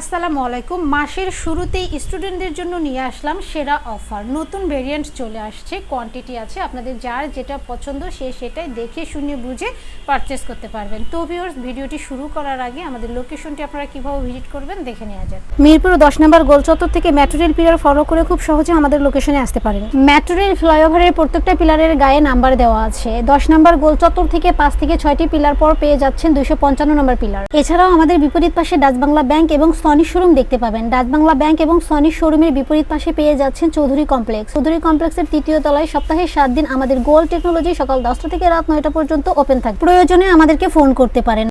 আসসালামু আলাইকুম। মাসের শুরুতেই স্টুডেন্টদের জন্য নিয়ে আসলাম সেরা অফার নতুন ভেরিয়েন্ট চলে আসছে কোয়ান্টিটি আছে। আপনাদের যার যেটা পছন্দ সে সেটাই দেখে, শুনে, বুঝে পারচেস করতে পারবেন। তো ভিউয়ার্স ভিডিওটি শুরু করার আগে আমাদের লোকেশনটি আপনারা কীভাবে ভিজিট করবেন দেখে নেওয়া যাক। মিরপুর দশ নম্বর গোলচত্বর থেকে মেট্রো রেল পিলার ফলো করে খুব সহজে আমাদের লোকেশনে আসতে পারেন। মেট্রো রেল ফ্লাইওভারের প্রত্যেকটা পিলারের গায়ে নাম্বার দেওয়া আছে। দশ নম্বর গোলচত্বর থেকে পাঁচ থেকে ছয়টি পিলার পর পেয়ে যাচ্ছেন দুইশো পঞ্চান্ন নম্বর পিলার এছাড়াও আমাদের বিপরীত পাশে ডাচ বাংলা ব্যাংক এবং সনি শোরুম দেখতে পাবেন। ডাচ বাংলা ব্যাংক এবং সনি শোরুমের বিপরীত পাশে পেয়ে যাচ্ছেন চৌধুরী কমপ্লেক্স। চৌধুরী কমপ্লেক্সের তৃতীয় তলায় সপ্তাহে সাত দিন আমাদের গোল্ড টেকনোলজি সকাল দশটা থেকে রাত নয়টা পর্যন্ত ওপেন থাকে প্রয়োজনে আমাদেরকে ফোন করতে পারেন।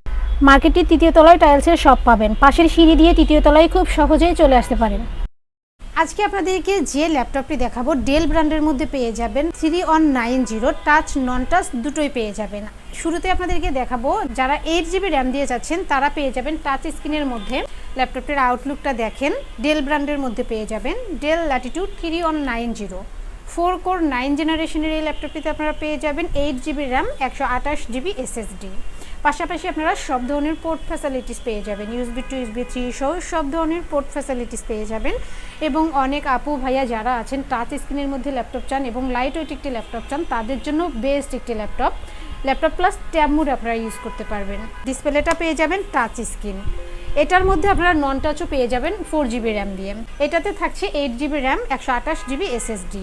মার্কেটটির তৃতীয় তলায় টাইলসের শপ পাবেন। পাশের সিঁড়ি দিয়ে তৃতীয় তলায় খুব সহজেই চলে আসতে পারেন। আজকে আপনাদেরকে যে ল্যাপটপটি দেখাবো ডেল ব্র্যান্ডের মধ্যে পেয়ে যাবেন। Three on nine zero touch non touch দুটোই পেয়ে যাবেন। শুরুতে আপনাদেরকে দেখাবো, যারা এইট জিবি র্যাম দিয়ে যাচ্ছেন, তারা পেয়ে যাবেন টাচ স্ক্রিনের মধ্যে। ল্যাপটপটির আউটলুকটা দেখেন। ডেল ব্র্যান্ডের মধ্যে পেয়ে যাবেন। Dell Latitude three on nine zero four core nine জেনারেশনের এই ল্যাপটপটিতে আপনারা পেয়ে যাবেন এইট জিবি র্যাম একশো আঠাশ জিবি এসএসডি পাশাপাশি আপনারা সব ধরনের পোর্ট ফ্যাসিলিটিস পেয়ে যাবেন। ইউসবি টু ইউসবি থ্রি সহ সব ধরনের পোর্ট ফ্যাসিলিটিস পেয়ে যাবেন। এবং অনেক আপু ভাইয়া যারা আছেন টাচ স্ক্রিনের মধ্যে ল্যাপটপ চান এবং লাইট ওয়েট একটি ল্যাপটপ চান, তাদের জন্য বেস্ট একটি laptop. Laptop plus tab mode আপনারা ইউজ করতে পারবেন। ডিসপ্লেটা পেয়ে যাবেন টাচ স্ক্রিন এটার মধ্যে আপনারা নন টাচও পেয়ে যাবেন ফোর জিবি র্যাম দিয়ে। এটাতে থাকছে এইট জিবি র্যাম একশো আঠাশ জিবি এসএসডি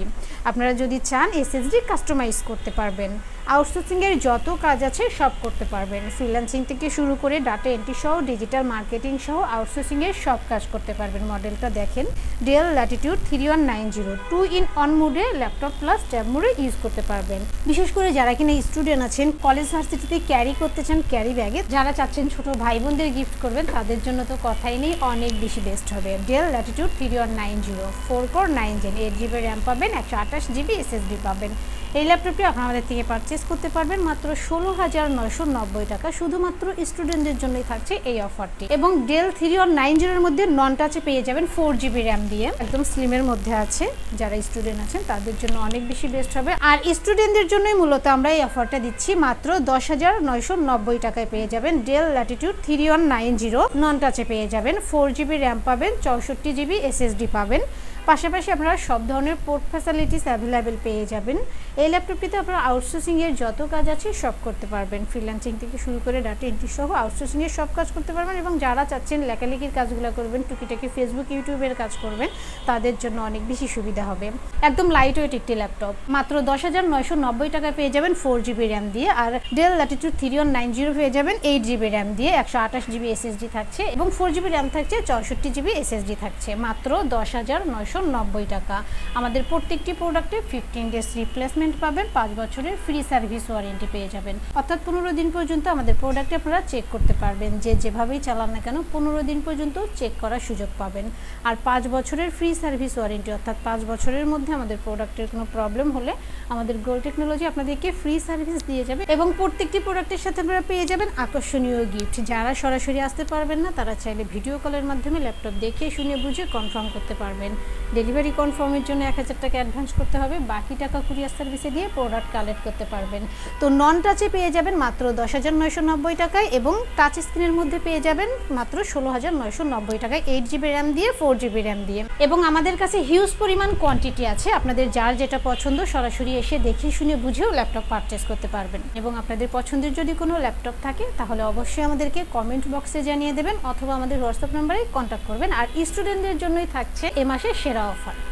আপনারা যদি চান এসএসডি কাস্টমাইজ করতে পারবেন। আউটসোর্সিংয়ের যত কাজ আছে সব করতে পারবেন। ফ্রিল্যান্সিং থেকে শুরু করে ডাটা এন্ট্রি সহ ডিজিটাল মার্কেটিং সহ আউটসোর্সিংয়ের সব কাজ করতে পারবেন। মডেলটা দেখেন। Dell Latitude three one nine zero two in one মোডে ল্যাপটপ প্লাস ট্যাব মোডে ইউজ করতে পারবেন। বিশেষ করে যারা কিনা স্টুডেন্ট আছেন কলেজ ভার্সিটিতে ক্যারি করতে চান ক্যারি ব্যাগে যারা চাচ্ছেন ছোট ভাই বোনদের গিফট করবেন, তাদের জন্য তো কথাই নেই, অনেক বেশি বেস্ট হবে। Dell Latitude three one nine zero four core nine gen eight GB RAM পাবেন, একশো আঠাশ জিবি এসএসডি পাবেন। এই ল্যাপটপটি আপনারা আমাদের থেকে পারচেস করতে পারবেন মাত্র ষোলো হাজার নয়শো নব্বই টাকা। শুধুমাত্র স্টুডেন্টদের জন্যই থাকছে এই অফারটি এবং ডেল থ্রি ওয়ান নাইন জিরোর মধ্যে নন টাচে পেয়ে যাবেন ফোর জিবি র্যাম দিয়ে। একদম স্লিমের মধ্যে আছে। যারা স্টুডেন্ট আছেন, তাদের জন্য অনেক বেশি বেস্ট হবে। আর স্টুডেন্টদের জন্যই মূলত আমরা এই অফারটা দিচ্ছি মাত্র দশ হাজার নয়শো নব্বই টাকায় পেয়ে যাবেন Dell Latitude three one nine zero non টাচে পেয়ে যাবেন। ফোর জিবি র্যাম পাবেন, চৌষট্টি জিবি এসএসডি পাবেন। পাশাপাশি আপনারা সব ধরনের পোর্ট ফ্যাসিলিটিস অ্যাভেলেবেল পেয়ে যাবেন। এই ল্যাপটপটিতে আপনারা আউটসোর্সিংয়ের যত কাজ আছে সব করতে পারবেন। ফ্রিল্যান্সিং থেকে শুরু করে ডাটা এন্ট্রি সহ আউটসোর্সিংয়ের সব কাজ করতে পারবেন এবং যারা চাচ্ছেন লেখালেখির কাজগুলো করবেন, টুকিটাকি ফেসবুক ইউটিউবের কাজ করবেন, তাদের জন্য অনেক বেশি সুবিধা হবে। একদম লাইট ওয়েট একটি ল্যাপটপ মাত্র দশ হাজার নয়শো নব্বই টাকায় পেয়ে যাবেন ফোর জিবি র্যাম দিয়ে আর Dell Latitude three one nine zero পেয়ে যাবেন এইট জিবি র্যাম দিয়ে, একশো আঠাশ জিবি এসএসডি থাকছে এবং ফোর জিবি র্যাম থাকছে চৌষট্টি জিবি এসএসডি থাকছে। মাত্র দশ হাজার নয়শো নব্বই টাকা। আমাদের প্রত্যেকটি প্রোডাক্টে ফিফটিন ডেজ রিপ্লেসমেন্ট পাবেন, পাঁচ বছরের ফ্রি সার্ভিস ওয়ারেন্টি পেয়ে যাবেন। অর্থাৎ পনেরো দিন পর্যন্ত আমাদের প্রোডাক্টে আপনারা চেক করতে পারবেন, যে যেভাবেই চালান না কেন পনেরো দিন পর্যন্ত চেক করার সুযোগ পাবেন। আর পাঁচ বছরের ফ্রি সার্ভিস ওয়ারেন্টি অর্থাৎ পাঁচ বছরের মধ্যে আমাদের প্রোডাক্টের কোনো প্রবলেম হলে আমাদের গোল টেকনোলজি আপনাদেরকে ফ্রি সার্ভিস দিয়ে যাবে এবং প্রত্যেকটি প্রোডাক্টের সাথে আপনারা পেয়ে যাবেন আকর্ষণীয় গিফট যারা সরাসরি আসতে পারবেন না, তারা চাইলে ভিডিও কলের মাধ্যমে ল্যাপটপ দেখে, শুনে, বুঝে কনফার্ম করতে পারবেন। ডেলিভারি কনফার্মের জন্য এক হাজার টাকা অ্যাডভান্স করতে হবে। বাকি টাকা কুরিয়ার সার্ভিসে দিয়ে প্রোডাক্ট কালেক্ট করতে পারবেন। তো নন টাচে পেয়ে যাবেন মাত্র দশ হাজার নয়শো নব্বই টাকায় এবং টাচ স্ক্রিনের মধ্যে পেয়ে যাবেন মাত্র ষোলো হাজার নয়শো নব্বই টাকায় এইট জিবি র্যাম দিয়ে ফোর জিবি র্যাম দিয়ে। এবং আমাদের কাছে হিউজ পরিমাণ কোয়ান্টিটি আছে। আপনাদের যার যেটা পছন্দ সরাসরি এসে দেখে শুনে বুঝেও ল্যাপটপ পারচেস করতে পারবেন। এবং আপনাদের পছন্দের যদি কোনো ল্যাপটপ থাকে, তাহলে অবশ্যই আমাদেরকে কমেন্ট বক্সে জানিয়ে দেবেন অথবা আমাদের হোয়াটসঅ্যাপ নাম্বারে কন্ট্যাক্ট করবেন। আর স্টুডেন্টদের জন্যই থাকছে এ মাসের সেরা অফার